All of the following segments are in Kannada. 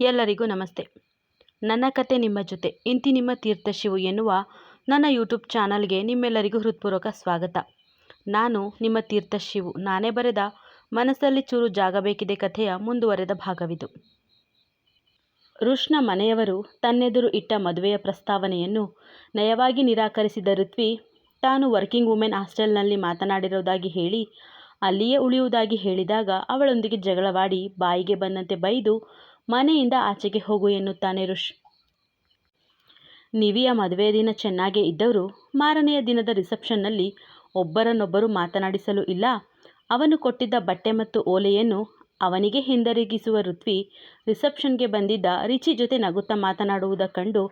ಎಲ್ಲರಿಗೂ ನಮಸ್ತೆ. ನನ್ನ ಕತೆ ನಿಮ್ಮ ಜೊತೆ. ಇಂತಿ ನಿಮ್ಮ ತೀರ್ಥಶಿವು ಎನ್ನುವ ನನ್ನ ಯೂಟ್ಯೂಬ್ ಚಾನಲ್ಗೆ ನಿಮ್ಮೆಲ್ಲರಿಗೂ ಹೃತ್ಪೂರ್ವಕ ಸ್ವಾಗತ. ನಾನು ನಿಮ್ಮ ತೀರ್ಥಶಿವು ನಾನೇ ಬರೆದ ಮನಸ್ಸಲ್ಲಿ ಚೂರು ಜಾಗ ಬೇಕಿದೆ ಕಥೆಯ ಮುಂದುವರೆದ ಭಾಗವಿದು. ರುಷ್ನ ಮನೆಯವರು ತನ್ನೆದುರು ಇಟ್ಟ ಮದುವೆಯ ಪ್ರಸ್ತಾವನೆಯನ್ನು ನಯವಾಗಿ ನಿರಾಕರಿಸಿದ ಋತ್ವಿ ತಾನು ವರ್ಕಿಂಗ್ ವುಮೆನ್ ಹಾಸ್ಟೆಲ್ನಲ್ಲಿ ಮಾತನಾಡಿರುವುದಾಗಿ ಹೇಳಿ, ಅಲ್ಲಿಯೇ ಉಳಿಯುವುದಾಗಿ ಹೇಳಿದಾಗ ಅವಳೊಂದಿಗೆ ಜಗಳವಾಡಿ ಬಾಯಿಗೆ ಬಂದಂತೆ ಬೈದು ಮನೆಯಿಂದ ಆಚೆಗೆ ಹೋಗು ಎನ್ನುತ್ತಾನೆ ರುಷ್ ನಿವಿಯ ಮದುವೆ ದಿನ ಚೆನ್ನಾಗೇ ಇದ್ದವರು ಮಾರನೆಯ ದಿನದ ರಿಸೆಪ್ಷನ್ನಲ್ಲಿ ಒಬ್ಬರನ್ನೊಬ್ಬರು ಮಾತನಾಡಿಸಲು ಇಲ್ಲ, ಅವನು ಕೊಟ್ಟಿದ್ದ ಬಟ್ಟೆ ಮತ್ತು ಓಲೆಯನ್ನು ಅವನಿಗೆ ಹಿಂದಿರುಗಿಸುವ ಋತ್ವಿ ರಿಸೆಪ್ಷನ್ಗೆ ಬಂದಿದ್ದ ರಿಚಿ ಜೊತೆ ನಗುತ್ತಾ ಮಾತನಾಡುವುದ ಕಂಡು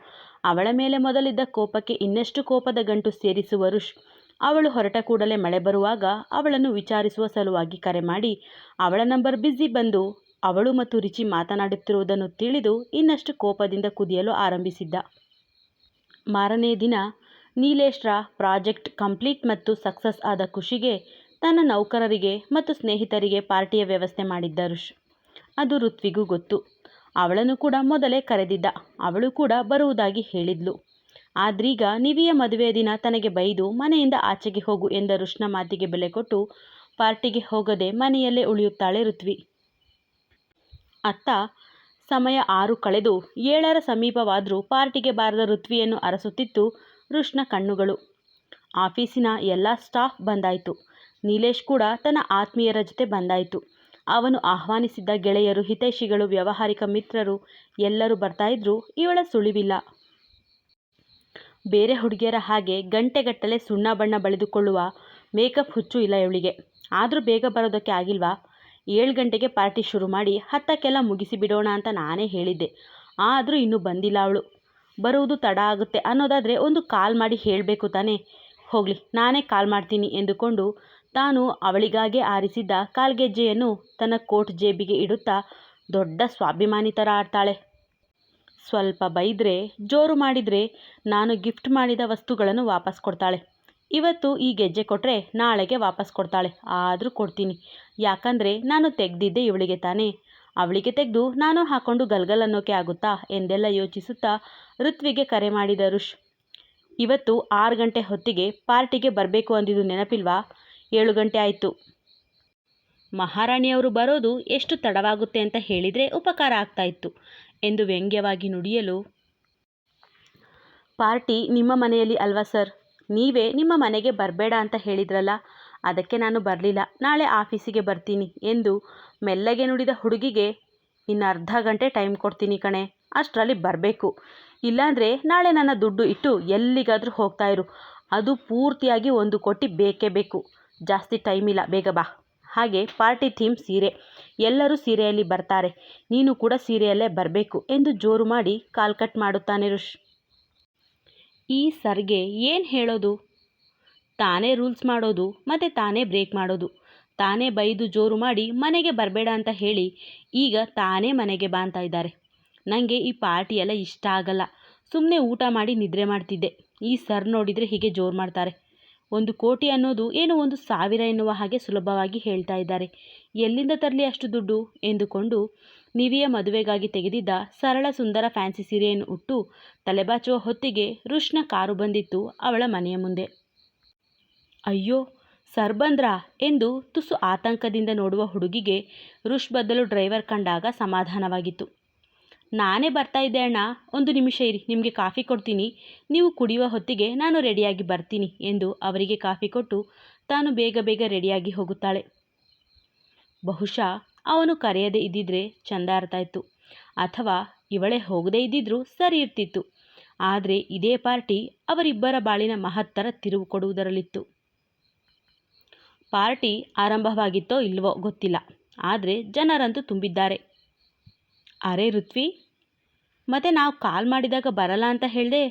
ಅವಳ ಮೇಲೆ ಮೊದಲಿದ್ದ ಕೋಪಕ್ಕೆ ಇನ್ನಷ್ಟು ಕೋಪದ ಗಂಟು ಸೇರಿಸುವ ರುಷ್ ಅವಳು ಹೊರಟ ಕೂಡಲೇ ಮಳೆ ಬರುವಾಗ ಅವಳನ್ನು ವಿಚಾರಿಸುವ ಸಲುವಾಗಿ ಕರೆ ಮಾಡಿ, ಅವಳ ನಂಬರ್ ಬ್ಯುಸಿ ಬಂದು ಅವಳು ಮತ್ತು ರಿಚಿ ಮಾತನಾಡುತ್ತಿರುವುದನ್ನು ತಿಳಿದು ಇನ್ನಷ್ಟು ಕೋಪದಿಂದ ಕುದಿಯಲು ಆರಂಭಿಸಿದ್ದ. ಮಾರನೇ ದಿನ ನೀಲೇಶ್ರ ಪ್ರಾಜೆಕ್ಟ್ ಕಂಪ್ಲೀಟ್ ಮತ್ತು ಸಕ್ಸಸ್ ಆದ ಖುಷಿಗೆ ತನ್ನ ನೌಕರರಿಗೆ ಮತ್ತು ಸ್ನೇಹಿತರಿಗೆ ಪಾರ್ಟಿಯ ವ್ಯವಸ್ಥೆ ಮಾಡಿದ್ದ ರುಷ್ ಅದು ಋತ್ವಿಗೂ ಗೊತ್ತು. ಅವಳನ್ನು ಕೂಡ ಮೊದಲೇ ಕರೆದಿದ್ದ. ಅವಳು ಕೂಡ ಬರುವುದಾಗಿ ಹೇಳಿದ್ಲು. ಆದ್ರೀಗ ನಿವಿಯ ಮದುವೆಯ ದಿನ ತನಗೆ ಬೈದು ಮನೆಯಿಂದ ಆಚೆಗೆ ಹೋಗು ಎಂದ ರುಷ್ನ ಮಾತಿಗೆ ಬೆಲೆ ಕೊಟ್ಟು ಪಾರ್ಟಿಗೆ ಹೋಗದೆ ಮನೆಯಲ್ಲೇ ಉಳಿಯುತ್ತಾಳೆ ಋತ್ವಿ. ಅತ್ತ ಸಮಯ ಆರು ಕಳೆದು ಏಳರ ಸಮೀಪವಾದರೂ ಪಾರ್ಟಿಗೆ ಬಾರದ ಋತ್ವಿಯನ್ನು ಅರಸುತ್ತಿತ್ತು ರುಷ್ನ ಕಣ್ಣುಗಳು. ಆಫೀಸಿನ ಎಲ್ಲ ಸ್ಟಾಫ್ ಬಂದಾಯಿತು. ನೀಲೇಶ್ ಕೂಡ ತನ್ನ ಆತ್ಮೀಯರ ಜೊತೆ ಬಂದಾಯಿತು. ಅವನು ಆಹ್ವಾನಿಸಿದ್ದ ಗೆಳೆಯರು, ಹಿತೈಷಿಗಳು, ವ್ಯಾವಹಾರಿಕ ಮಿತ್ರರು ಎಲ್ಲರೂ ಬರ್ತಾ ಇದ್ರು ಇವಳ ಸುಳಿವಿಲ್ಲ. ಬೇರೆ ಹುಡುಗಿಯರ ಹಾಗೆ ಗಂಟೆಗಟ್ಟಲೆ ಸುಣ್ಣ ಬಣ್ಣ ಬಳಿದುಕೊಳ್ಳುವ ಮೇಕಪ್ ಹುಚ್ಚು ಇಲ್ಲ ಇವಳಿಗೆ. ಆದರೂ ಬೇಗ ಬರೋದಕ್ಕೆ ಆಗಿಲ್ವಾ? ಏಳು ಗಂಟೆಗೆ ಪಾರ್ಟಿ ಶುರು ಮಾಡಿ ಹತ್ತಕ್ಕೆಲ್ಲ ಮುಗಿಸಿ ಬಿಡೋಣ ಅಂತ ನಾನೇ ಹೇಳಿದ್ದೆ. ಆದರೂ ಇನ್ನೂ ಬಂದಿಲ್ಲ ಅವಳು. ಬರುವುದು ತಡ ಆಗುತ್ತೆ ಅನ್ನೋದಾದರೆ ಒಂದು ಕಾಲ್ ಮಾಡಿ ಹೇಳಬೇಕು ತಾನೇ. ಹೋಗಲಿ, ನಾನೇ ಕಾಲ್ ಮಾಡ್ತೀನಿ ಎಂದುಕೊಂಡು ತಾನು ಅವಳಿಗಾಗೆ ಆರಿಸಿದ್ದ ಕಾಲ್ಗೆಜ್ಜೆಯನ್ನು ತನ್ನ ಕೋಟ್ ಜೇಬಿಗೆ ಇಡುತ್ತಾ ದೊಡ್ಡ ಸ್ವಾಭಿಮಾನಿ ಥರ ಆಡ್ತಾಳೆ. ಸ್ವಲ್ಪ ಬೈದರೆ, ಜೋರು ಮಾಡಿದರೆ ನಾನು ಗಿಫ್ಟ್ ಮಾಡಿದ ವಸ್ತುಗಳನ್ನು ವಾಪಸ್ ಕೊಡ್ತಾಳೆ. ಇವತ್ತು ಈ ಗೆಜ್ಜೆ ಕೊಟ್ಟರೆ ನಾಳೆಗೆ ವಾಪಸ್ ಕೊಡ್ತಾಳೆ. ಆದರೂ ಕೊಡ್ತೀನಿ. ಯಾಕಂದರೆ ನಾನು ತೆಗೆದಿದ್ದೆ ಇವಳಿಗೆ ತಾನೇ. ಅವಳಿಗೆ ತೆಗೆದು ನಾನು ಹಾಕೊಂಡು ಗಲ್ಗಲ್ ಅನ್ನೋಕೆ ಆಗುತ್ತಾ ಎಂದೆಲ್ಲ ಯೋಚಿಸುತ್ತಾ ಋತ್ವಿಗೆ ಕರೆ ಮಾಡಿದ ರುಷ್ ಇವತ್ತು ಆರು ಗಂಟೆ ಹೊತ್ತಿಗೆ ಪಾರ್ಟಿಗೆ ಬರಬೇಕು ಅಂದಿದ್ದು ನೆನಪಿಲ್ವಾ? ಏಳು ಗಂಟೆ ಆಯಿತು. ಮಹಾರಾಣಿಯವರು ಬರೋದು ಎಷ್ಟು ತಡವಾಗುತ್ತೆ ಅಂತ ಹೇಳಿದರೆ ಉಪಕಾರ ಆಗ್ತಾಯಿತ್ತು ಎಂದು ವ್ಯಂಗ್ಯವಾಗಿ ನುಡಿಯಲು, ಪಾರ್ಟಿ ನಿಮ್ಮ ಮನೆಯಲ್ಲಿ ಅಲ್ವಾ ಸರ್? ನೀವೇ ನಿಮ್ಮ ಮನೆಗೆ ಬರಬೇಡ ಅಂತ ಹೇಳಿದ್ರಲ್ಲ, ಅದಕ್ಕೆ ನಾನು ಬರಲಿಲ್ಲ. ನಾಳೆ ಆಫೀಸಿಗೆ ಬರ್ತೀನಿ ಎಂದು ಮೆಲ್ಲಗೆ ನುಡಿದ ಹುಡುಗಿಗೆ ಇನ್ನು ಅರ್ಧ ಗಂಟೆ ಟೈಮ್ ಕೊಡ್ತೀನಿ ಕಣೆ, ಅಷ್ಟರಲ್ಲಿ ಬರಬೇಕು. ಇಲ್ಲಾಂದರೆ ನಾಳೆ ನನ್ನ ದುಡ್ಡು ಇಟ್ಟು ಎಲ್ಲಿಗಾದರೂ ಹೋಗ್ತಾ ಇರು. ಅದು ಪೂರ್ತಿಯಾಗಿ ಒಂದು ಕೋಟಿ ಬೇಕೇ ಬೇಕು. ಜಾಸ್ತಿ ಟೈಮ್ ಇಲ್ಲ, ಬೇಗ ಬಾ. ಹಾಗೆ ಪಾರ್ಟಿ ಥೀಮ್ ಸೀರೆ. ಎಲ್ಲರೂ ಸೀರೆಯಲ್ಲಿ ಬರ್ತಾರೆ. ನೀನು ಕೂಡ ಸೀರೆಯಲ್ಲೇ ಬರಬೇಕು ಎಂದು ಜೋರು ಮಾಡಿ ಕಾಲ್ ಕಟ್ ಮಾಡುತ್ತಾನೆ ರುಷ್. ಈ ಸರ್ಗೆ ಏನು ಹೇಳೋದು? ತಾನೇ ರೂಲ್ಸ್ ಮಾಡೋದು ಮತ್ತು ತಾನೇ ಬ್ರೇಕ್ ಮಾಡೋದು. ತಾನೇ ಬೈದು ಜೋರು ಮಾಡಿ ಮನೆಗೆ ಬರಬೇಡ ಅಂತ ಹೇಳಿ ಈಗ ತಾನೇ ಮನೆಗೆ ಬಾಂತಾ ಇದ್ದಾರೆ. ನನಗೆ ಈ ಪಾರ್ಟಿ ಎಲ್ಲ ಇಷ್ಟ ಆಗಲ್ಲ. ಸುಮ್ಮನೆ ಊಟ ಮಾಡಿ ನಿದ್ರೆ ಮಾಡ್ತಿದ್ದೆ. ಈ ಸರ್ ನೋಡಿದರೆ ಹೀಗೆ ಜೋರು ಮಾಡ್ತಾರೆ. ಒಂದು ಕೋಟಿ ಅನ್ನೋದು ಏನೋ ಒಂದು ಸಾವಿರ ಎನ್ನುವ ಹಾಗೆ ಸುಲಭವಾಗಿ ಹೇಳ್ತಾ ಇದ್ದಾರೆ. ಎಲ್ಲಿಂದ ತರಲಿ ಅಷ್ಟು ದುಡ್ಡು? ಎಂದುಕೊಂಡು ನಿವಿಯ ಮದುವೆಗಾಗಿ ತೆಗೆದಿದ್ದ ಸರಳ ಸುಂದರ ಫ್ಯಾನ್ಸಿ ಸೀರೆಯನ್ನು ಉಟ್ಟು ತಲೆಬಾಚುವ ಹೊತ್ತಿಗೆ ರುಷ್ನ ಕಾರು ಬಂದಿತ್ತು ಅವಳ ಮನೆಯ ಮುಂದೆ. ಅಯ್ಯೋ ಸರ್ ಬಂದ್ರಾ ಎಂದು ತುಸು ಆತಂಕದಿಂದ ನೋಡುವ ಹುಡುಗಿಗೆ ರುಷ್ ಬದಲು ಡ್ರೈವರ್ ಕಂಡಾಗ ಸಮಾಧಾನವಾಗಿತ್ತು. ನಾನೇ ಬರ್ತಾ ಇದ್ದೆ ಅಣ್ಣ, ಒಂದು ನಿಮಿಷ ಇರಿ, ನಿಮಗೆ ಕಾಫಿ ಕೊಡ್ತೀನಿ. ನೀವು ಕುಡಿಯುವ ಹೊತ್ತಿಗೆ ನಾನು ರೆಡಿಯಾಗಿ ಬರ್ತೀನಿ ಎಂದು ಅವರಿಗೆ ಕಾಫಿ ಕೊಟ್ಟು ತಾನು ಬೇಗ ಬೇಗ ರೆಡಿಯಾಗಿ ಹೋಗುತ್ತಾಳೆ. ಬಹುಶಃ ಅವನು ಕರೆಯದೇ ಇದ್ದಿದ್ರೆ ಚಂದ ಇರ್ತಾಯಿತ್ತು ಅಥವಾ ಇವಳೇ ಹೋಗದೇ ಇದ್ದಿದ್ರೂ ಸರಿ ಇರ್ತಿತ್ತು. ಆದರೆ ಇದೇ ಪಾರ್ಟಿ ಅವರಿಬ್ಬರ ಬಾಳಿನ ಮಹತ್ತರ ತಿರುವು ಕೊಡುವುದರಲ್ಲಿತ್ತು. ಪಾರ್ಟಿ ಆರಂಭವಾಗಿತ್ತೋ ಇಲ್ವೋ ಗೊತ್ತಿಲ್ಲ. ಆದರೆ ಜನರಂತೂ ತುಂಬಿದ್ದಾರೆ. ಅರೆ ಋತ್ವಿ, ಮತ್ತೆ ನಾವು ಕಾಲ್ ಮಾಡಿದಾಗ ಬರಲ್ಲ ಅಂತ ಹೇಳಿದೆ,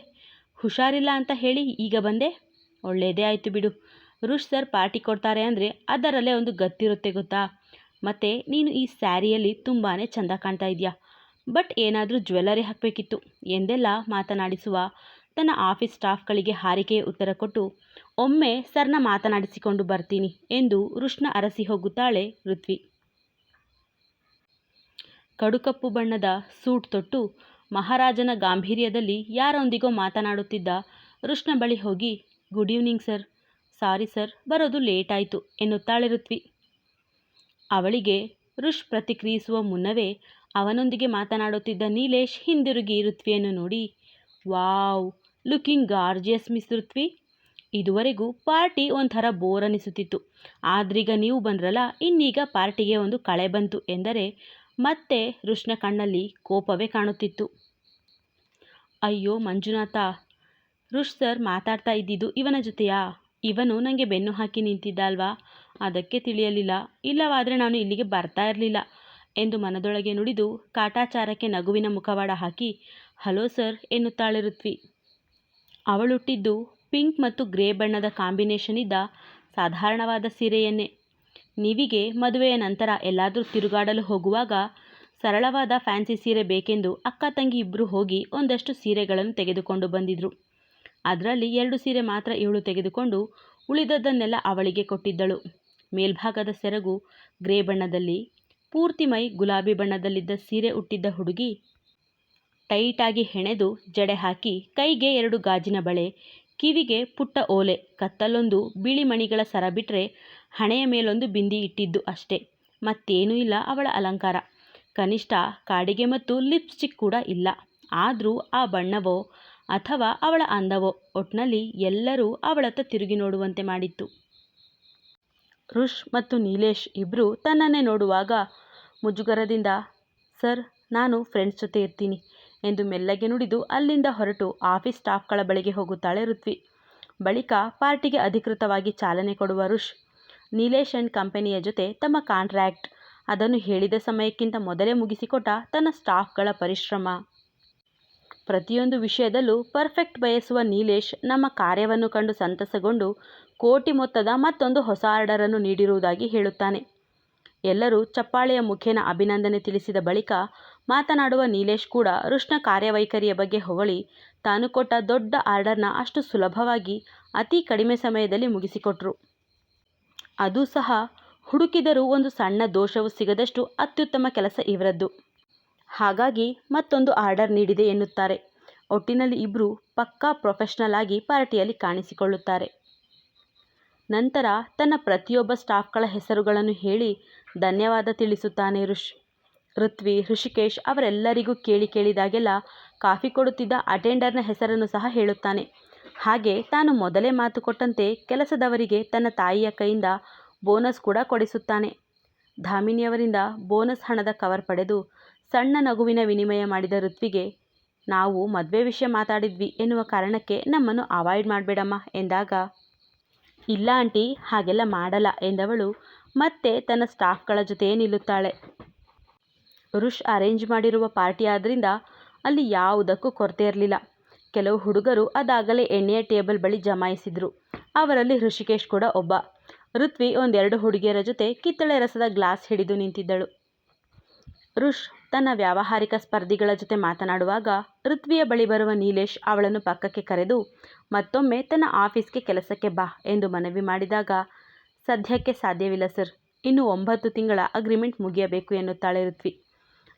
ಹುಷಾರಿಲ್ಲ ಅಂತ ಹೇಳಿ ಈಗ ಬಂದೆ? ಒಳ್ಳೆಯದೇ ಆಯಿತು ಬಿಡು. ರುಷ್ ಸರ್ ಪಾರ್ಟಿ ಕೊಡ್ತಾರೆ ಅಂದರೆ ಅದರಲ್ಲೇ ಒಂದು ಗತ್ತಿರುತ್ತೆ ಗೊತ್ತಾ? ಮತ್ತು ನೀನು ಈ ಸ್ಯಾರಿಯಲ್ಲಿ ತುಂಬಾ ಚೆಂದ ಕಾಣ್ತಾ ಇದೆಯಾ ಬಟ್ ಏನಾದರೂ ಜ್ಯುವೆಲ್ಲರಿ ಹಾಕಬೇಕಿತ್ತು. ಎಂದೆಲ್ಲ ಮಾತನಾಡಿಸುವ ತನ್ನ ಆಫೀಸ್ ಸ್ಟಾಫ್ಗಳಿಗೆ ಹಾರಿಕೆಯ ಉತ್ತರ ಕೊಟ್ಟು, ಒಮ್ಮೆ ಸರ್ನ ಮಾತನಾಡಿಸಿಕೊಂಡು ಬರ್ತೀನಿ ಎಂದು ರುಷ್ಣ ಅರಸಿ ಹೋಗುತ್ತಾಳೆ ಋತ್ವಿ. ಕಡುಕಪ್ಪು ಬಣ್ಣದ ಸೂಟ್ ತೊಟ್ಟು ಮಹಾರಾಜನ ಗಾಂಭೀರ್ಯದಲ್ಲಿ ಯಾರೊಂದಿಗೋ ಮಾತನಾಡುತ್ತಿದ್ದ ರುಷ್ಣ ಬಳಿ ಹೋಗಿ, good evening sir. Sorry sir. ಬರೋದು ಲೇಟ್ ಆಯಿತು ಎನ್ನುತ್ತಾಳೆ ಋತ್ವಿ. ಅವಳಿಗೆ ರುಷ್ ಪ್ರತಿಕ್ರಿಯಿಸುವ ಮುನ್ನವೇ ಅವನೊಂದಿಗೆ ಮಾತನಾಡುತ್ತಿದ್ದ ನೀಲೇಶ್ ಹಿಂದಿರುಗಿ ಋತ್ವಿಯನ್ನು ನೋಡಿ, wow, looking gorgeous miss Ruthvi. ಇದುವರೆಗೂ ಪಾರ್ಟಿ ಒಂಥರ ಬೋರ್ ಅನಿಸುತ್ತಿತ್ತು. ಆದ್ರೀಗ ನೀವು ಬಂದ್ರಲ್ಲ, ಇನ್ನೀಗ ಪಾರ್ಟಿಗೆ ಒಂದು ಕಳೆ ಬಂತು ಎಂದರೆ ಮತ್ತೆ ರುಷ್ನ ಕಣ್ಣಲ್ಲಿ ಕೋಪವೇ ಕಾಣುತ್ತಿತ್ತು. ಅಯ್ಯೋ ಮಂಜುನಾಥ, ರುಷ್ ಸರ್ ಮಾತಾಡ್ತಾ ಇದ್ದಿದ್ದು ಇವನ ಜೊತೆಯಾ? ಇವನು ನನಗೆ ಬೆನ್ನು ಹಾಕಿ ನಿಂತಿದ್ದ ಅಲ್ವಾ? ಅದಕ್ಕೆ ತಿಳಿಯಲಿಲ್ಲ. ಇಲ್ಲವಾದರೆ ನಾನು ಇಲ್ಲಿಗೆ ಬರ್ತಾ ಇರಲಿಲ್ಲ ಎಂದು ಮನದೊಳಗೆ ನುಡಿದು ಕಾಟಾಚಾರಕ್ಕೆ ನಗುವಿನ ಮುಖವಾಡ ಹಾಕಿ, ಹಲೋ ಸರ್ ಎನ್ನುತ್ತಾಳೆ ಋತ್ವಿ. ಅವಳುಟ್ಟಿದ್ದು ಪಿಂಕ್ ಮತ್ತು ಗ್ರೇ ಬಣ್ಣದ ಕಾಂಬಿನೇಷನ್ ಇದ್ದ ಸಾಧಾರಣವಾದ ಸೀರೆಯನ್ನೇ. ನಿವಿಗೆ ಮದುವೆಯ ನಂತರ ಎಲ್ಲಾದರೂ ತಿರುಗಾಡಲು ಹೋಗುವಾಗ ಸರಳವಾದ ಫ್ಯಾನ್ಸಿ ಸೀರೆ ಬೇಕೆಂದು ಅಕ್ಕ ತಂಗಿ ಇಬ್ಬರು ಹೋಗಿ ಒಂದಷ್ಟು ಸೀರೆಗಳನ್ನು ತೆಗೆದುಕೊಂಡು ಬಂದಿದ್ರು. ಅದರಲ್ಲಿ ಎರಡು ಸೀರೆ ಮಾತ್ರ ಇವಳು ತೆಗೆದುಕೊಂಡು ಉಳಿದದ್ದನ್ನೆಲ್ಲ ಅವಳಿಗೆ ಕೊಟ್ಟಿದ್ದಳು. ಮೇಲ್ಭಾಗದ ಸೆರಗು ಗ್ರೇ ಬಣ್ಣದಲ್ಲಿ, ಪೂರ್ತಿ ಮೈ ಗುಲಾಬಿ ಬಣ್ಣದಲ್ಲಿದ್ದ ಸೀರೆ ಉಟ್ಟಿದ್ದ ಹುಡುಗಿ ಟೈಟಾಗಿ ಹೆಣೆದು ಜಡೆ ಹಾಕಿ ಕೈಗೆ ಎರಡು ಗಾಜಿನ ಬಳೆ, ಕಿವಿಗೆ ಪುಟ್ಟ ಓಲೆ, ಕತ್ತಲೊಂದು ಬಿಳಿ ಮಣಿಗಳ ಸರ ಬಿಟ್ಟರೆ ಹಣೆಯ ಮೇಲೊಂದು ಬಿಂದಿ ಇಟ್ಟಿದ್ದು ಅಷ್ಟೇ. ಮತ್ತೇನೂ ಇಲ್ಲ ಅವಳ ಅಲಂಕಾರ. ಕನಿಷ್ಠ ಕಾಡಿಗೆ ಮತ್ತು ಲಿಪ್ಸ್ಟಿಕ್ ಕೂಡ ಇಲ್ಲ. ಆದರೂ ಆ ಬಣ್ಣವೋ ಅಥವಾ ಅವಳ ಅಂದವೋ ಒಟ್ನಲ್ಲಿ ಎಲ್ಲರೂ ಅವಳತ್ತ ತಿರುಗಿ ನೋಡುವಂತೆ ಮಾಡಿತ್ತು. ರುಷ್ ಮತ್ತು ನೀಲೇಶ್ ಇಬ್ಬರು ತನ್ನನ್ನೇ ನೋಡುವಾಗ ಮುಜುಗರದಿಂದ, ಸರ್, ನಾನು ಫ್ರೆಂಡ್ಸ್ ಜೊತೆ ಇರ್ತೀನಿ ಎಂದು ಮೆಲ್ಲಗೆ ನುಡಿದು ಅಲ್ಲಿಂದ ಹೊರಟು ಆಫೀಸ್ ಸ್ಟಾಫ್ಗಳ ಬಳಿಗೆ ಹೋಗುತ್ತಾಳೆ ಋತ್ವಿ. ಬಳಿಕ ಪಾರ್ಟಿಗೆ ಅಧಿಕೃತವಾಗಿ ಚಾಲನೆ ಕೊಡುವ ರುಷ್ ನೀಲೇಶ್ ಆ್ಯಂಡ್ ಕಂಪನಿಯ ಜೊತೆ ತಮ್ಮ ಕಾಂಟ್ರ್ಯಾಕ್ಟ್ ಅದನ್ನು ಹೇಳಿದ ಸಮಯಕ್ಕಿಂತ ಮೊದಲೇ ಮುಗಿಸಿಕೊಟ್ಟ ತನ್ನ ಸ್ಟಾಫ್ಗಳ ಪರಿಶ್ರಮ. ಪ್ರತಿಯೊಂದು ವಿಷಯದಲ್ಲೂ ಪರ್ಫೆಕ್ಟ್ ಬಯಸುವ ನೀಲೇಶ್ ನಮ್ಮ ಕಾರ್ಯವನ್ನು ಕಂಡು ಸಂತಸಗೊಂಡು ಕೋಟಿ ಮೊತ್ತದ ಮತ್ತೊಂದು ಹೊಸ ಆರ್ಡರನ್ನು ನೀಡಿರುವುದಾಗಿ ಹೇಳುತ್ತಾನೆ. ಎಲ್ಲರೂ ಚಪ್ಪಾಳೆಯ ಮುಖೇನ ಅಭಿನಂದನೆ ತಿಳಿಸಿದ ಬಳಿಕ ಮಾತನಾಡುವ ನೀಲೇಶ್ ಕೂಡ ರುಷ್ನ ಕಾರ್ಯವೈಖರಿಯ ಬಗ್ಗೆ ಹೊಗಳಿ ತಾನು ಕೊಟ್ಟ ದೊಡ್ಡ ಆರ್ಡರ್ನ ಅಷ್ಟು ಸುಲಭವಾಗಿ ಅತಿ ಕಡಿಮೆ ಸಮಯದಲ್ಲಿ ಮುಗಿಸಿಕೊಟ್ರು. ಅದು ಸಹ ಹುಡುಕಿದರೂ ಒಂದು ಸಣ್ಣ ದೋಷವು ಸಿಗದಷ್ಟು ಅತ್ಯುತ್ತಮ ಕೆಲಸ ಇವರದ್ದು. ಹಾಗಾಗಿ ಮತ್ತೊಂದು ಆರ್ಡರ್ ನೀಡಿದೆ ಎನ್ನುತ್ತಾರೆ. ಒಟ್ಟಿನಲ್ಲಿ ಇಬ್ಬರು ಪಕ್ಕಾ ಪ್ರೊಫೆಷನಲ್ ಆಗಿ ಪಾರ್ಟಿಯಲ್ಲಿ ಕಾಣಿಸಿಕೊಳ್ಳುತ್ತಾರೆ. ನಂತರ ತನ್ನ ಪ್ರತಿಯೊಬ್ಬ ಸ್ಟಾಫ್ಗಳ ಹೆಸರುಗಳನ್ನು ಹೇಳಿ ಧನ್ಯವಾದ ತಿಳಿಸುತ್ತಾನೆ ಋಷ್. ಋತ್ವಿ, ಋಷಿಕೇಶ್ ಅವರೆಲ್ಲರಿಗೂ ಕೇಳಿ ಕೇಳಿದಾಗೆಲ್ಲ ಕಾಫಿ ಕೊಡುತ್ತಿದ್ದ ಅಟೆಂಡರ್ನ ಹೆಸರನ್ನು ಸಹ ಹೇಳುತ್ತಾನೆ. ಹಾಗೆ ತಾನು ಮೊದಲೇ ಮಾತು ಕೊಟ್ಟಂತೆ ಕೆಲಸದವರಿಗೆ ತನ್ನ ತಾಯಿಯ ಕೈಯಿಂದ ಬೋನಸ್ ಕೂಡ ಕೊಡಿಸುತ್ತಾನೆ. ಧಾಮಿನಿಯವರಿಂದ ಬೋನಸ್ ಹಣದ ಕವರ್ ಪಡೆದು ಸಣ್ಣ ನಗುವಿನ ವಿನಿಮಯ ಮಾಡಿದ ಋತ್ವಿಗೆ, ನಾವು ಮದುವೆ ವಿಷಯ ಮಾತಾಡಿದ್ವಿ ಎನ್ನುವ ಕಾರಣಕ್ಕೆ ನಮ್ಮನ್ನು ಅವಾಯ್ಡ್ ಮಾಡಬೇಡಮ್ಮ ಎಂದಾಗ, ಇಲ್ಲ ಆಂಟಿ, ಹಾಗೆಲ್ಲ ಮಾಡಲ್ಲ ಎಂದವಳು, ಮತ್ತೆ ತನ್ನ ಸ್ಟಾಫ್ಗಳ ಜೊತೆಯೇ ನಿಲ್ಲುತ್ತಾಳೆ. ರುಷ್ ಅರೇಂಜ್ ಮಾಡಿರುವ ಪಾರ್ಟಿ ಆದ್ದರಿಂದ ಅಲ್ಲಿ ಯಾವುದಕ್ಕೂ ಕೊರತೆ ಇರಲಿಲ್ಲ. ಕೆಲವು ಹುಡುಗರು ಅದಾಗಲೇ ಎಣ್ಣೆಯ ಟೇಬಲ್ ಬಳಿ ಜಮಾಯಿಸಿದ್ರು. ಅವರಲ್ಲಿ ಋಷಿಕೇಶ್ ಕೂಡ ಒಬ್ಬ. ಋತ್ವಿ ಒಂದೆರಡು ಹುಡುಗಿಯರ ಜೊತೆ ಕಿತ್ತಳೆ ರಸದ ಗ್ಲಾಸ್ ಹಿಡಿದು ನಿಂತಿದ್ದಳು. ರುಷ್ ತನ್ನ ವ್ಯಾವಹಾರಿಕ ಸ್ಪರ್ಧಿಗಳ ಜೊತೆ ಮಾತನಾಡುವಾಗ ಋತ್ವಿಯ ಬಳಿ ಬರುವ ನೀಲೇಶ್ ಅವಳನ್ನು ಪಕ್ಕಕ್ಕೆ ಕರೆದು, ಮತ್ತೊಮ್ಮೆ ತನ್ನ ಆಫೀಸ್ಗೆ ಕೆಲಸಕ್ಕೆ ಬಾ ಎಂದು ಮನವಿ ಮಾಡಿದಾಗ, ಸದ್ಯಕ್ಕೆ ಸಾಧ್ಯವಿಲ್ಲ ಸರ್, ಇನ್ನು ಒಂಬತ್ತು ತಿಂಗಳ ಅಗ್ರಿಮೆಂಟ್ ಮುಗಿಯಬೇಕು ಎನ್ನುತ್ತಾಳೆ ಋತ್ವಿ.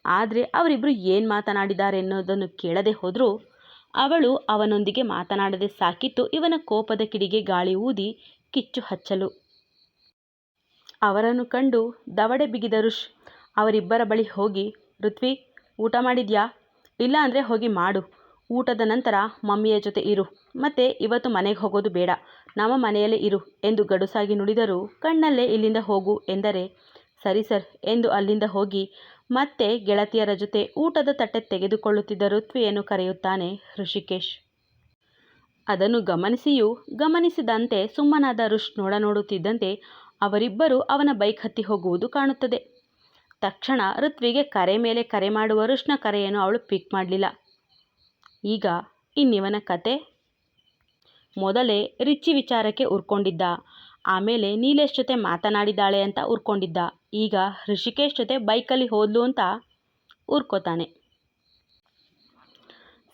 ಆದರೆ ಅವರಿಬ್ಬರು ಏನು ಮಾತನಾಡಿದ್ದಾರೆ ಎನ್ನುವುದನ್ನು ಕೇಳದೆ ಹೋದರೂ, ಅವಳು ಅವನೊಂದಿಗೆ ಮಾತನಾಡದೆ ಸಾಕಿತ್ತು ಇವನ ಕೋಪದ ಕಿಡಿಗೆ ಗಾಳಿ ಊದಿ ಕಿಚ್ಚು ಹಚ್ಚಲು. ಅವರನ್ನು ಕಂಡು ದವಡೆ ಬಿಗಿದ ರುಷ್ ಅವರಿಬ್ಬರ ಬಳಿ ಹೋಗಿ, ಋತ್ವಿ, ಊಟ ಮಾಡಿದ್ಯಾ? ಇಲ್ಲ ಅಂದರೆ ಹೋಗಿ ಮಾಡು. ಊಟದ ನಂತರ ಮಮ್ಮಿಯ ಜೊತೆ ಇರು. ಮತ್ತೆ ಇವತ್ತು ಮನೆಗೆ ಹೋಗೋದು ಬೇಡ. ನಮ್ಮ ಮನೆಯಲ್ಲೇ ಇರು ಎಂದು ಗಡುಸಾಗಿ ನುಡಿದರು ಕಣ್ಣಲ್ಲೇ ಇಲ್ಲಿಂದ ಹೋಗು ಎಂದರೆ, ಸರಿ ಸರ್ ಎಂದು ಅಲ್ಲಿಂದ ಹೋಗಿ ಮತ್ತೆ ಗೆಳತಿಯರ ಜೊತೆ ಊಟದ ತಟ್ಟೆ ತೆಗೆದುಕೊಳ್ಳುತ್ತಿದ್ದ ಋತ್ವಿಯನ್ನು ಕರೆಯುತ್ತಾನೆ ಋಷಿಕೇಶ್. ಅದನ್ನು ಗಮನಿಸಿಯೂ ಗಮನಿಸಿದಂತೆ ಸುಮ್ಮನಾದ ಋಷ್ ನೋಡ ನೋಡುತ್ತಿದ್ದಂತೆ ಅವರಿಬ್ಬರು ಅವನ ಬೈಕ್ ಹತ್ತಿ ಹೋಗುವುದು ಕಾಣುತ್ತದೆ. ತಕ್ಷಣ ಋತ್ವಿಗೆ ಕರೆ ಮೇಲೆ ಕರೆ ಮಾಡುವ ಋಷ್ನ ಕರೆಯನ್ನು ಅವಳು ಪಿಕ್ ಮಾಡಲಿಲ್ಲ. ಈಗ ಇನ್ನಿವನ ಕತೆ. ಮೊದಲೇ ರಿಚಿ ವಿಚಾರಕ್ಕೆ ಉರ್ಕೊಂಡಿದ್ದ ಆಮೇಲೆ ನೀಲೇಶ್ ಜೊತೆ ಮಾತನಾಡಿದ್ದಾಳೆ ಅಂತ ಉರ್ಕೊಂಡಿದ್ದ ಈಗ ಋಷಿಕೇಶ್ ಜೊತೆ ಬೈಕಲ್ಲಿ ಹೋದ್ಲು ಅಂತ ಉರ್ಕೋತಾನೆ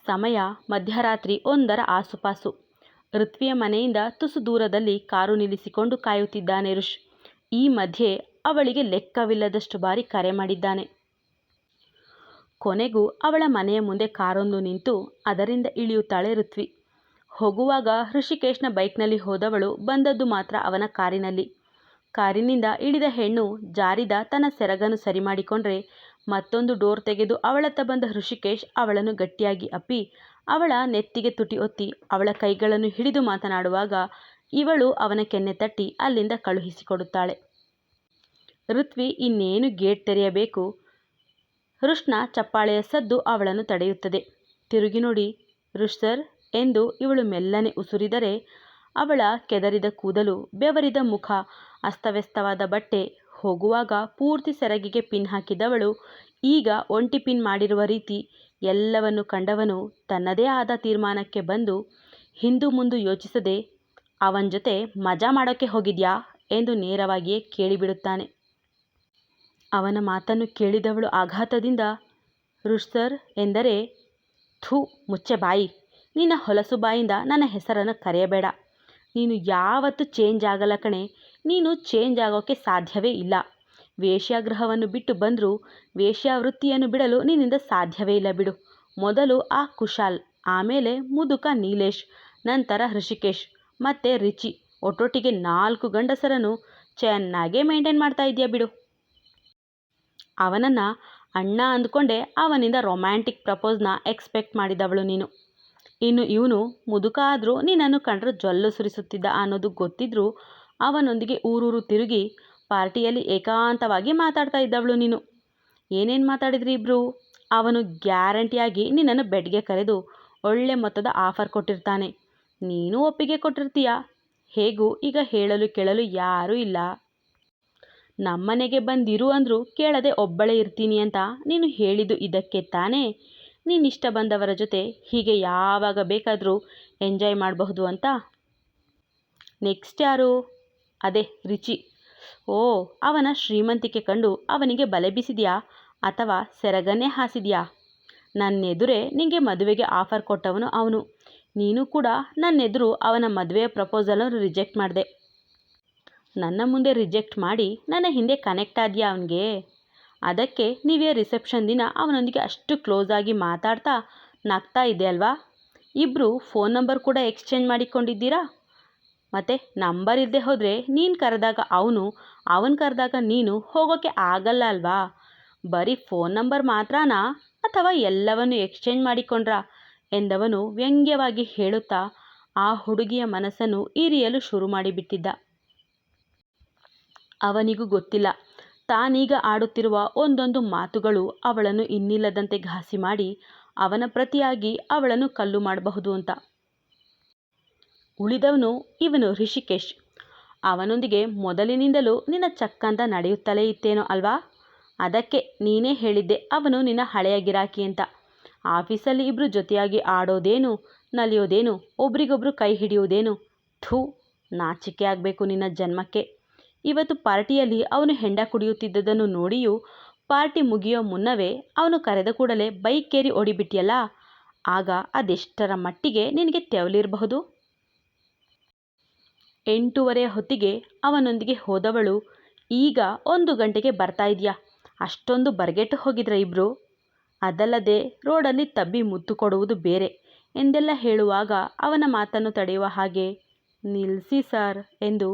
ಸಮಯ ಮಧ್ಯರಾತ್ರಿ ಒಂದರ ಆಸುಪಾಸು. ಋತ್ವಿಯ ಮನೆಯಿಂದ ತುಸು ದೂರದಲ್ಲಿ ಕಾರು ನಿಲ್ಲಿಸಿಕೊಂಡು ಕಾಯುತ್ತಿದ್ದಾನೆ ಋಷ್. ಈ ಮಧ್ಯೆ ಅವಳಿಗೆ ಲೆಕ್ಕವಿಲ್ಲದಷ್ಟು ಬಾರಿ ಕರೆ ಮಾಡಿದ್ದಾನೆ. ಕೊನೆಗೂ ಅವಳ ಮನೆಯ ಮುಂದೆ ಕಾರೊಂದು ನಿಂತು ಅದರಿಂದ ಇಳಿಯುತ್ತಾಳೆ ಋತ್ವಿ. ಹೋಗುವಾಗ ಹೃಷಿಕೇಶ್ನ ಬೈಕ್ನಲ್ಲಿ ಹೋದವಳು ಬಂದದ್ದು ಮಾತ್ರ ಅವನ ಕಾರಿನಲ್ಲಿ. ಕಾರಿನಿಂದ ಇಳಿದ ಹೆಣ್ಣು ಜಾರಿದ ತನ್ನ ಸೆರಗನ್ನು ಸರಿ ಮಾಡಿಕೊಂಡ್ರೆ ಮತ್ತೊಂದು ಡೋರ್ ತೆಗೆದು ಅವಳತ್ತ ಬಂದ ಹೃಷಿಕೇಶ್ ಅವಳನ್ನು ಗಟ್ಟಿಯಾಗಿ ಅಪ್ಪಿ, ಅವಳ ನೆತ್ತಿಗೆ ತುಟಿ ಒತ್ತಿ ಅವಳ ಕೈಗಳನ್ನು ಹಿಡಿದು ಮಾತನಾಡುವಾಗ ಇವಳು ಅವನ ಕೆನ್ನೆ ತಟ್ಟಿ ಅಲ್ಲಿಂದ ಕಳುಹಿಸಿಕೊಡುತ್ತಾಳೆ. ಋತ್ವಿ ಇನ್ನೇನು ಗೇಟ್ ತೆರೆಯಬೇಕು? ಋಷ್ನ ಚಪ್ಪಾಳೆಯ ಸದ್ದು ಅವಳನ್ನು ತಡೆಯುತ್ತದೆ. ತಿರುಗಿ ನೋಡಿ, ಋಷ್ ಸರ್, ಎಂದು ಇವಳು ಮೆಲ್ಲನೆ ಉಸುರಿದರೆ ಅವಳ ಕೆದರಿದ ಕೂದಲು ಬೆವರಿದ ಮುಖ, ಅಸ್ತವ್ಯಸ್ತವಾದ ಬಟ್ಟೆ, ಹೋಗುವಾಗ ಪೂರ್ತಿ ಸೆರಗಿಗೆ ಪಿನ್ ಹಾಕಿದವಳು, ಈಗ ಒಂಟಿ ಪಿನ್ ಮಾಡಿರುವ ರೀತಿ ಎಲ್ಲವನ್ನು ಕಂಡವನು ತನ್ನದೇ ಆದ ತೀರ್ಮಾನಕ್ಕೆ ಬಂದು ಹಿಂದು ಮುಂದು ಯೋಚಿಸದೆ, ಅವನ ಜೊತೆ ಮಜಾ ಮಾಡೋಕ್ಕೆ ಹೋಗಿದ್ಯಾ? ಎಂದು ನೇರವಾಗಿಯೇ ಕೇಳಿಬಿಡುತ್ತಾನೆ. ಅವನ ಮಾತನ್ನು ಕೇಳಿದವಳು ಆಘಾತದಿಂದ ಋಷ್ ಎಂದರೆ ಥೂ ಮುಚ್ಚೆ ಬಾಯಿ, ನಿನ್ನ ಹೊಲಸು ಬಾಯಿಂದ ನನ್ನ ಹೆಸರನ್ನು ಕರೆಯಬೇಡ. ನೀನು ಯಾವತ್ತೂ ಚೇಂಜ್ ಆಗಲ್ಲ ಕಣೆ, ನೀನು ಚೇಂಜ್ ಆಗೋಕ್ಕೆ ಸಾಧ್ಯವೇ ಇಲ್ಲ. ವೇಶ್ಯಾಗೃಹವನ್ನು ಬಿಟ್ಟು ಬಂದರೂ ವೇಶ್ಯಾವೃತ್ತಿಯನ್ನು ಬಿಡಲು ನಿನ್ನಿಂದ ಸಾಧ್ಯವೇ ಇಲ್ಲ ಬಿಡು. ಮೊದಲು ಆ ಕುಶಾಲ್, ಆಮೇಲೆ ಮುದುಕ ನೀಲೇಶ್, ನಂತರ ಹೃಷಿಕೇಶ್, ಮತ್ತು ರಿಚಿ, ಒಟ್ಟೊಟ್ಟಿಗೆ ನಾಲ್ಕು ಗಂಡಸರನ್ನು ಚೆನ್ನಾಗೇ ಮೇಂಟೈನ್ ಮಾಡ್ತಾ ಇದೆಯಾ ಬಿಡು. ಅವನನ್ನು ಅಣ್ಣ ಅಂದ್ಕೊಂಡೆ ಅವನಿಂದ ರೊಮ್ಯಾಂಟಿಕ್ ಪ್ರಪೋಸ್ನ ಎಕ್ಸ್ಪೆಕ್ಟ್ ಮಾಡಿದವಳು ನೀನು. ಇನ್ನು ಇವನು ಮುದುಕ ಆದರೂ ನಿನ್ನನ್ನು ಕಂಡ್ರೆ ಜೊಲ್ಲು ಸುರಿಸುತ್ತಿದ್ದ ಅನ್ನೋದು ಗೊತ್ತಿದ್ರೂ ಅವನೊಂದಿಗೆ ಊರೂರು ತಿರುಗಿ ಪಾರ್ಟಿಯಲ್ಲಿ ಏಕಾಂತವಾಗಿ ಮಾತಾಡ್ತಾ ಇದ್ದವಳು ನೀನು. ಏನೇನು ಮಾತಾಡಿದ್ರಿ ಇಬ್ಬರು ಅವನು ಗ್ಯಾರಂಟಿಯಾಗಿ ನಿನ್ನನ್ನು ಬೆಡ್ಗೆ ಕರೆದು ಒಳ್ಳೆ ಮೊತ್ತದ ಆಫರ್ ಕೊಟ್ಟಿರ್ತಾನೆ. ನೀನು ಒಪ್ಪಿಗೆ ಕೊಟ್ಟಿರ್ತೀಯ? ಹೇಗೂ ಈಗ ಹೇಳಲು ಕೇಳಲು ಯಾರೂ ಇಲ್ಲ. ನಮ್ಮನೆಗೆ ಬಂದಿರು ಅಂದರೂ ಕೇಳದೆ ಒಬ್ಬಳೇ ಇರ್ತೀನಿ ಅಂತ ನೀನು ಹೇಳಿದ್ದು ಇದಕ್ಕೆ ತಾನೇ? ನೀನಿಷ್ಟ ಬಂದವರ ಜೊತೆ ಹೀಗೆ ಯಾವಾಗ ಬೇಕಾದರೂ ಎಂಜಾಯ್ ಮಾಡಬಹುದು ಅಂತ? ನೆಕ್ಸ್ಟ್ ಯಾರು? ಅದೇ ರಿಚಿ. ಓ, ಅವನ ಶ್ರೀಮಂತಿಕೆ ಕಂಡು ಅವನಿಗೆ ಬಲೆ ಬೀಸಿದ್ಯಾ ಅಥವಾ ಸೆರಗನ್ನೇ ಹಾಸಿದ್ಯಾ? ನನ್ನೆದುರೆ ನಿಂಗೆ ಮದುವೆಗೆ ಆಫರ್ ಕೊಟ್ಟವನು ಅವನು. ನೀನು ಕೂಡ ನನ್ನೆದುರು ಅವನ ಮದುವೆಯ ಪ್ರಪೋಸಲನ್ನು ರಿಜೆಕ್ಟ್ ಮಾಡಿದೆ. ನನ್ನ ಮುಂದೆ ರಿಜೆಕ್ಟ್ ಮಾಡಿ ನನ್ನ ಹಿಂದೆ ಕನೆಕ್ಟ್ ಆದ್ಯಾ ಅವನಿಗೆ? ಅದಕ್ಕೆ ನೀವೇ ರಿಸೆಪ್ಷನ್ ದಿನ ಅವನೊಂದಿಗೆ ಅಷ್ಟು ಕ್ಲೋಸ್ ಆಗಿ ಮಾತಾಡ್ತಾ ನಗ್ತಾ ಇದೆ ಅಲ್ವಾ? ಇಬ್ಬರು ಫೋನ್ ನಂಬರ್ ಕೂಡ ಎಕ್ಸ್ಚೇಂಜ್ ಮಾಡಿಕೊಂಡಿದ್ದೀರಾ? ಮತ್ತು ನಂಬರ್ ಇಲ್ಲದೆ ಹೋದರೆ ನೀನು ಕರೆದಾಗ ಅವನು ಅವನು ಕರೆದಾಗ ನೀನು ಹೋಗೋಕ್ಕೆ ಆಗಲ್ಲ ಅಲ್ವಾ? ಬರೀ ಫೋನ್ ನಂಬರ್ ಮಾತ್ರನಾ? ಅಥವಾ ಎಲ್ಲವನ್ನು ಎಕ್ಸ್ಚೇಂಜ್ ಮಾಡಿಕೊಂಡ್ರಾ? ಎಂದವನು ವ್ಯಂಗ್ಯವಾಗಿ ಹೇಳುತ್ತಾ ಆ ಹುಡುಗಿಯ ಮನಸ್ಸನ್ನು ಇರಿಯಲು ಶುರು ಮಾಡಿಬಿಟ್ಟಿದ್ದ. ಅವನಿಗೂ ಗೊತ್ತಿಲ್ಲ. ತಾನೀಗ ಆಡುತ್ತಿರುವ ಒಂದೊಂದು ಮಾತುಗಳು ಅವಳನ್ನು ಇನ್ನಿಲ್ಲದಂತೆ ಘಾಸಿ ಮಾಡಿ ಅವನ ಪ್ರತಿಯಾಗಿ ಅವಳನ್ನು ಕಲ್ಲು ಮಾಡಬಹುದು ಅಂತ. ಉಳಿದವನು ಇವನು ಋಷಿಕೇಶ್ ಅವನೊಂದಿಗೆ ಮೊದಲಿನಿಂದಲೂ ನಿನ್ನ ಚಕ್ಕಂತ ನಡೆಯುತ್ತಲೇ ಇತ್ತೇನೋ ಅಲ್ವಾ? ಅದಕ್ಕೆ ನೀನೇ ಹೇಳಿದ್ದೆ ಅವನು ನಿನ್ನ ಹಳೆಯ ಗಿರಾಕಿ ಅಂತ. ಆಫೀಸಲ್ಲಿ ಇಬ್ಬರು ಜೊತೆಯಾಗಿ ಆಡೋದೇನು, ನಲಿಯೋದೇನು, ಒಬ್ರಿಗೊಬ್ರು ಕೈ ಹಿಡಿಯೋದೇನು ಥೂ, ನಾಚಿಕೆ ಆಗಬೇಕು ನಿನ್ನ ಜನ್ಮಕ್ಕೆ. ಇವತ್ತು ಪಾರ್ಟಿಯಲ್ಲಿ ಅವನು ಹೆಂಡ ಕುಡಿಯುತ್ತಿದ್ದುದನ್ನು ನೋಡಿಯೂ ಪಾರ್ಟಿ ಮುಗಿಯೋ ಮುನ್ನವೇ ಅವನು ಕರೆದ ಕೂಡಲೇ ಬೈಕ್ ಬೈಕೇರಿ ಓಡಿಬಿಟ್ಟಿಯಲ್ಲ ಆಗ ಅದೆಷ್ಟರ ಮಟ್ಟಿಗೆ ನಿನಗೆ ತೆವಲಿರಬಹುದು? ಎಂಟೂವರೆ ಹೊತ್ತಿಗೆ ಅವನೊಂದಿಗೆ ಹೋದವಳು, ಈಗ ಒಂದು ಗಂಟೆಗೆ ಬರ್ತಾ ಇದೆಯಾ? ಅಷ್ಟೊಂದು ಬರ್ಗೆಟ್ಟು ಹೋಗಿದ್ರ ಇಬ್ಬರು ಅದಲ್ಲದೆ ರೋಡಲ್ಲಿ ತಬ್ಬಿ ಮುತ್ತು ಕೊಡುವುದು ಬೇರೆ ಎಂದೆಲ್ಲ ಹೇಳುವಾಗ ಅವನ ಮಾತನ್ನು ತಡೆಯುವ ಹಾಗೆ ನಿಲ್ಲಿಸಿ ಸರ್ ಎಂದು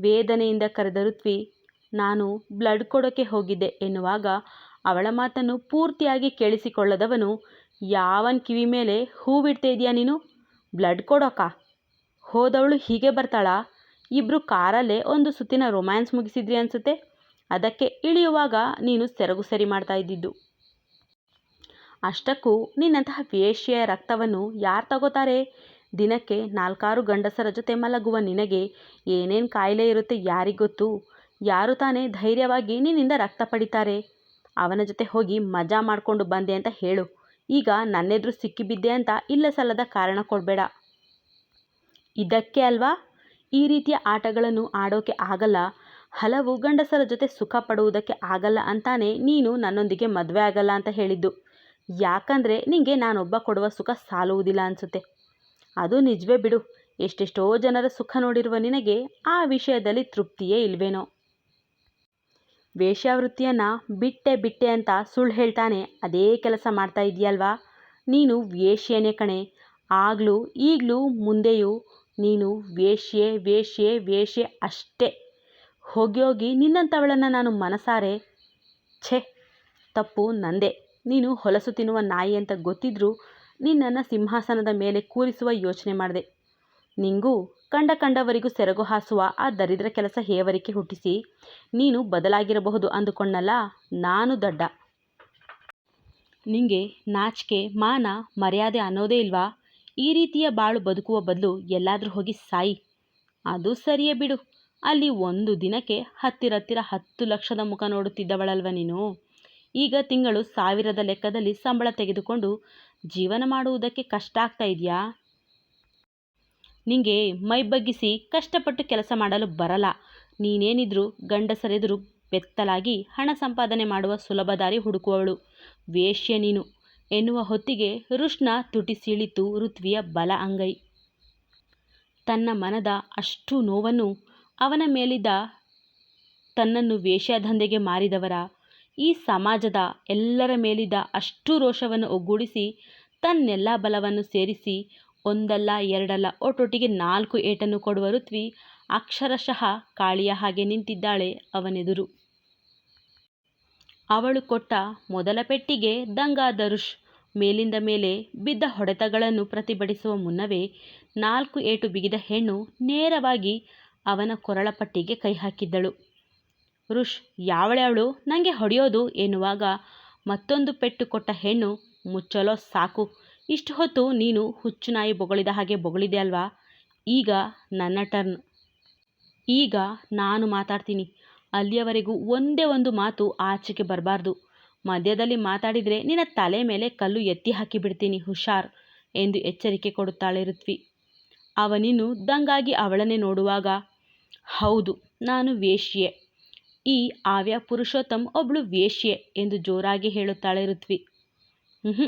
ವೇದನೆಯಿಂದ ಕರೆದ ಋತ್ವಿ ನಾನು ಬ್ಲಡ್ ಕೊಡೋಕ್ಕೆ ಹೋಗಿದ್ದೆ ಎನ್ನುವಾಗ ಅವಳ ಮಾತನ್ನು ಪೂರ್ತಿಯಾಗಿ ಕೇಳಿಸಿಕೊಳ್ಳದವನು, ಯಾವನ ಕಿವಿ ಮೇಲೆ ಹೂವಿಡ್ತಾ ಇದೆಯಾ ನೀನು? ಬ್ಲಡ್ ಕೊಡೋಕಾ? ಹೋದವಳು ಹೀಗೆ ಬರ್ತಾಳಾ? ಇಬ್ಬರು ಕಾರಲ್ಲೇ ಒಂದು ಸುತ್ತಿನ ರೊಮ್ಯಾನ್ಸ್ ಮುಗಿಸಿದ್ರಿ ಅನಿಸುತ್ತೆ? ಅದಕ್ಕೆ ಇಳಿಯುವಾಗ ನೀನು ಸೆರಗು ಸರಿ ಮಾಡ್ತಾ ಇದ್ದಿದ್ದು. ಅಷ್ಟಕ್ಕೂ ನಿನ್ನಂತಹ ವೇಶ್ಯೆಯ ರಕ್ತವನ್ನು ಯಾರು ತಗೋತಾರೆ? ದಿನಕ್ಕೆ ನಾಲ್ಕಾರು ಗಂಡಸರ ಜೊತೆ ಮಲಗುವ ನಿನಗೆ ಏನೇನು ಕಾಯಿಲೆ ಇರುತ್ತೆ ಯಾರಿಗೊತ್ತು? ಯಾರು ತಾನೇ ಧೈರ್ಯವಾಗಿ ನಿನ್ನಿಂದ ರಕ್ತ ಪಡಿತಾರೆ? ಅವನ ಜೊತೆ ಹೋಗಿ ಮಜಾ ಮಾಡಿಕೊಂಡು ಬಂದೆ ಅಂತ ಹೇಳು. ಈಗ ನನ್ನೆದುರು ಸಿಕ್ಕಿಬಿದ್ದೆ ಅಂತ ಇಲ್ಲ ಸಲ್ಲದ ಕಾರಣ ಕೊಡಬೇಡ. ಇದಕ್ಕೆ ಅಲ್ವಾ? ಈ ರೀತಿಯ ಆಟಗಳನ್ನು ಆಡೋಕೆ ಆಗಲ್ಲ. ಹಲವು ಗಂಡಸರ ಜೊತೆ ಸುಖ ಪಡುವುದಕ್ಕೆ ಆಗಲ್ಲ ಅಂತಾನೆ ನೀನು ನನ್ನೊಂದಿಗೆ ಮದುವೆ ಆಗಲ್ಲ ಅಂತ ಹೇಳಿದ್ದು. ಯಾಕಂದರೆ ನಿಂಗೆ ನಾನೊಬ್ಬ ಕೊಡುವ ಸುಖ ಸಾಲುವುದಿಲ್ಲ ಅನಿಸುತ್ತೆ. ಅದು ನಿಜವೇ ಬಿಡು. ಎಷ್ಟೆಷ್ಟೋ ಜನರ ಸುಖ ನೋಡಿರುವ ನಿನಗೆ ಆ ವಿಷಯದಲ್ಲಿ ತೃಪ್ತಿಯೇ ಇಲ್ವೇನೋ? ವೇಶ್ಯಾವೃತ್ತಿಯನ್ನು ಬಿಟ್ಟೆ ಬಿಟ್ಟೆ ಅಂತ ಸುಳ್ಳು ಹೇಳ್ತಾನೆ ಅದೇ ಕೆಲಸ ಮಾಡ್ತಾ ಇದೆಯಲ್ವಾ ನೀನು ವೇಶ್ಯೆನೇ ಕಣೆ. ಆಗಲೂ ಈಗಲೂ ಮುಂದೆಯೂ ನೀನು ವೇಶ್ಯೆ ವೇಶ್ಯೆ ವೇಶ್ಯೆ ಅಷ್ಟೇ. ಹೋಗಿ ಹೋಗಿ ನಿನ್ನಂಥವಳನ್ನು ನಾನು ಮನಸಾರೆ. ಛೆ, ತಪ್ಪು ನಂದೇ. ನೀನು ಹೊಲಸು ತಿನ್ನುವ ನಾಯಿ ಅಂತ ಗೊತ್ತಿದ್ರೂ ನಿನ್ನನ್ನು ಸಿಂಹಾಸನದ ಮೇಲೆ ಕೂರಿಸುವ ಯೋಚನೆ ಮಾಡಿದೆ. ನಿಂಗೂ ಕಂಡ ಕಂಡವರಿಗೂ ಸೆರಗು ಹಾಸುವ ಆ ದರಿದ್ರ ಕೆಲಸ ಹೇವರಿಕೆ ಹುಟ್ಟಿಸಿ, ನೀನು ಬದಲಾಗಿರಬಹುದು ಅಂದುಕೊಂಡಲ್ಲ, ನಾನು ದಡ್ಡ. ನಿಂಗೆ ನಾಚಿಕೆ, ಮಾನ, ಮರ್ಯಾದೆ ಅನ್ನೋದೇ ಇಲ್ವಾ? ಈ ರೀತಿಯ ಬಾಳು ಬದುಕುವ ಬದಲು ಎಲ್ಲಾದರೂ ಹೋಗಿ ಸಾಯಿ. ಅದು ಸರಿಯೇ ಬಿಡು. ಅಲ್ಲಿ ಒಂದು ದಿನಕ್ಕೆ ಹತ್ತಿರತ್ತಿರ ಹತ್ತು ಲಕ್ಷದ ಮುಖ ನೋಡುತ್ತಿದ್ದವಳಲ್ವ ನೀನು? ಈಗ ತಿಂಗಳು ಸಾವಿರದ ಲೆಕ್ಕದಲ್ಲಿ ಸಂಬಳ ತೆಗೆದುಕೊಂಡು ಜೀವನ ಮಾಡುವುದಕ್ಕೆ ಕಷ್ಟ ಆಗ್ತಾ ಇದೆಯಾ? ನಿಂಗೆ ಮೈ ಬಗ್ಗಿಸಿ ಕಷ್ಟಪಟ್ಟು ಕೆಲಸ ಮಾಡಲು ಬರಲ್ಲ. ನೀನೇನಿದ್ರು ಗಂಡಸರೆದುರು ಬೆತ್ತಲಾಗಿ ಹಣ ಸಂಪಾದನೆ ಮಾಡುವ ಸುಲಭ ದಾರಿ ಹುಡುಕುವವಳು. ವೇಶ್ಯೆ ನೀನು ಎನ್ನುವ ಹೊತ್ತಿಗೆ ರುಷ್ಣ ತುಟಿ ಸೀಳಿತು ಋತ್ವಿಯ ಬಲ ಅಂಗೈ. ತನ್ನ ಮನದ ಅಷ್ಟು ನೋವನ್ನು ಅವನ ಮೇಲಿದ್ದ ತನ್ನನ್ನು ವೇಶ್ಯಾದಂಧೆಗೆ ಮಾರಿದವರ ಈ ಸಮಾಜದ ಎಲ್ಲರ ಮೇಲಿದ್ದ ಅಷ್ಟು ರೋಷವನ್ನು ಒಗ್ಗೂಡಿಸಿ, ತನ್ನೆಲ್ಲ ಬಲವನ್ನು ಸೇರಿಸಿ, ಒಂದಲ್ಲ ಎರಡಲ್ಲ ಒಟ್ಟೊಟ್ಟಿಗೆ ನಾಲ್ಕು ಏಟನ್ನು ಕೊಡುವ ಋತ್ವಿ ಅಕ್ಷರಶಃ ಕಾಳಿಯ ಹಾಗೆ ನಿಂತಿದ್ದಾಳೆ ಅವನೆದುರು. ಅವಳು ಕೊಟ್ಟ ಮೊದಲ ಪೆಟ್ಟಿಗೆ ದಂಗಾದರುಷ್ ಮೇಲಿಂದ ಮೇಲೆ ಬಿದ್ದ ಹೊಡೆತಗಳನ್ನು ಪ್ರತಿಭಟಿಸುವ ಮುನ್ನವೇ ನಾಲ್ಕು ಏಟು ಬಿಗಿದ ಹೆಣ್ಣು ನೇರವಾಗಿ ಅವನ ಕೊರಳಪಟ್ಟಿಗೆ ಕೈ ಹಾಕಿದ್ದಳು. ರುಷ್ ಯಾವಳ್ಯಾವಳು ನನಗೆ ಹೊಡೆಯೋದು ಎನ್ನುವಾಗ ಮತ್ತೊಂದು ಪೆಟ್ಟು ಕೊಟ್ಟ ಹೆಣ್ಣು, ಮುಚ್ಚಲೋ ಸಾಕು, ಇಷ್ಟು ಹೊತ್ತು ನೀನು ಹುಚ್ಚು ನಾಯಿ ಬೊಗಳಿದ ಹಾಗೆ ಬೊಗಳಿದೆ ಅಲ್ವಾ? ಈಗ ನನ್ನ ಟರ್ನ್. ಈಗ ನಾನು ಮಾತಾಡ್ತೀನಿ. ಅಲ್ಲಿಯವರೆಗೂ ಒಂದೇ ಒಂದು ಮಾತು ಆಚೆಗೆ ಬರಬಾರ್ದು. ಮಧ್ಯದಲ್ಲಿ ಮಾತಾಡಿದರೆ ನಿನ್ನ ತಲೆ ಮೇಲೆ ಕಲ್ಲು ಎತ್ತಿ ಹಾಕಿಬಿಡ್ತೀನಿ, ಹುಷಾರ್, ಎಂದು ಎಚ್ಚರಿಕೆ ಕೊಡುತ್ತಾಳೆ ಋತ್ವಿ. ಅವನಿನ್ನು ದಂಗಾಗಿ ಅವಳನ್ನೇ ನೋಡುವಾಗ, ಹೌದು, ನಾನು ವೇಶ್ಯೆ. ಈ ಆವ್ಯ ಪುರುಷೋತ್ತಮ್ ಒಬ್ಳು ವೇಶ್ಯೆ ಎಂದು ಜೋರಾಗಿ ಹೇಳುತ್ತಾಳೆ ಋತ್ವಿ. ಹ್ಞೂ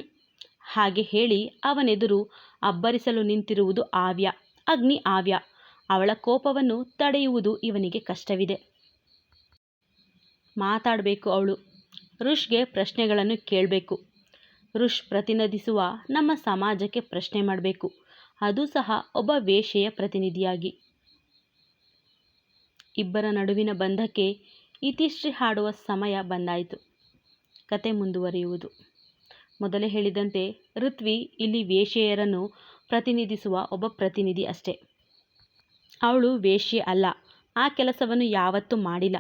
ಹಾಗೆ ಹೇಳಿ ಅವನೆದುರು ಅಬ್ಬರಿಸಲು ನಿಂತಿರುವುದು ಆವ್ಯ, ಅಗ್ನಿ ಆವ್ಯ. ಅವಳ ಕೋಪವನ್ನು ತಡೆಯುವುದು ಇವನಿಗೆ ಕಷ್ಟವಿದೆ. ಮಾತಾಡಬೇಕು ಅವಳು. ಋಷ್ಗೆ ಪ್ರಶ್ನೆಗಳನ್ನು ಕೇಳಬೇಕು. ಋಷ್ ಪ್ರತಿನಿಧಿಸುವ ನಮ್ಮ ಸಮಾಜಕ್ಕೆ ಪ್ರಶ್ನೆ ಮಾಡಬೇಕು. ಅದು ಸಹ ಒಬ್ಬ ವೇಷೆಯ ಪ್ರತಿನಿಧಿಯಾಗಿ. ಇಬ್ಬರ ನಡುವಿನ ಬಂಧಕ್ಕೆ ಇತಿಶ್ರೀ ಹಾಡುವ ಸಮಯ ಬಂದಾಯಿತು. ಕತೆ ಮುಂದುವರಿಯುವುದು. ಮೊದಲೇ ಹೇಳಿದಂತೆ ಋತ್ವಿ ಇಲ್ಲಿ ವೇಶ್ಯೆಯರನ್ನು ಪ್ರತಿನಿಧಿಸುವ ಒಬ್ಬ ಪ್ರತಿನಿಧಿ ಅಷ್ಟೇ. ಅವಳು ವೇಶ್ಯೆ ಅಲ್ಲ. ಆ ಕೆಲಸವನ್ನು ಯಾವತ್ತೂ ಮಾಡಿಲ್ಲ.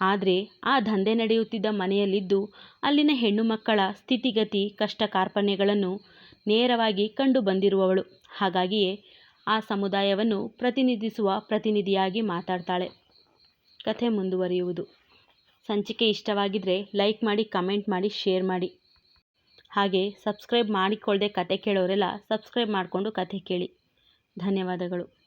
ಆದರೆ ಆ ದಂಧೆ ನಡೆಯುತ್ತಿದ್ದ ಮನೆಯಲ್ಲಿದ್ದು ಅಲ್ಲಿನ ಹೆಣ್ಣು ಮಕ್ಕಳ ಸ್ಥಿತಿಗತಿ, ಕಷ್ಟ ಕಾರ್ಪಣ್ಯಗಳನ್ನು ನೇರವಾಗಿ ಕಂಡು ಬಂದಿರುವವಳು. ಹಾಗಾಗಿಯೇ ಆ ಸಮುದಾಯವನ್ನು ಪ್ರತಿನಿಧಿಸುವ ಪ್ರತಿನಿಧಿಯಾಗಿ ಮಾತಾಡ್ತಾಳೆ. ಕಥೆ ಮುಂದುವರಿಯುವುದು. ಸಂಚಿಕೆ ಇಷ್ಟವಾಗಿದ್ದರೆ ಲೈಕ್ ಮಾಡಿ, ಕಮೆಂಟ್ ಮಾಡಿ, ಶೇರ್ ಮಾಡಿ. ಹಾಗೆ ಸಬ್ಸ್ಕ್ರೈಬ್ ಮಾಡಿಕೊಳ್ಳದೆ ಕತೆ ಕೇಳೋರೆಲ್ಲ ಸಬ್ಸ್ಕ್ರೈಬ್ ಮಾಡಿಕೊಂಡು ಕತೆ ಕೇಳಿ. ಧನ್ಯವಾದಗಳು.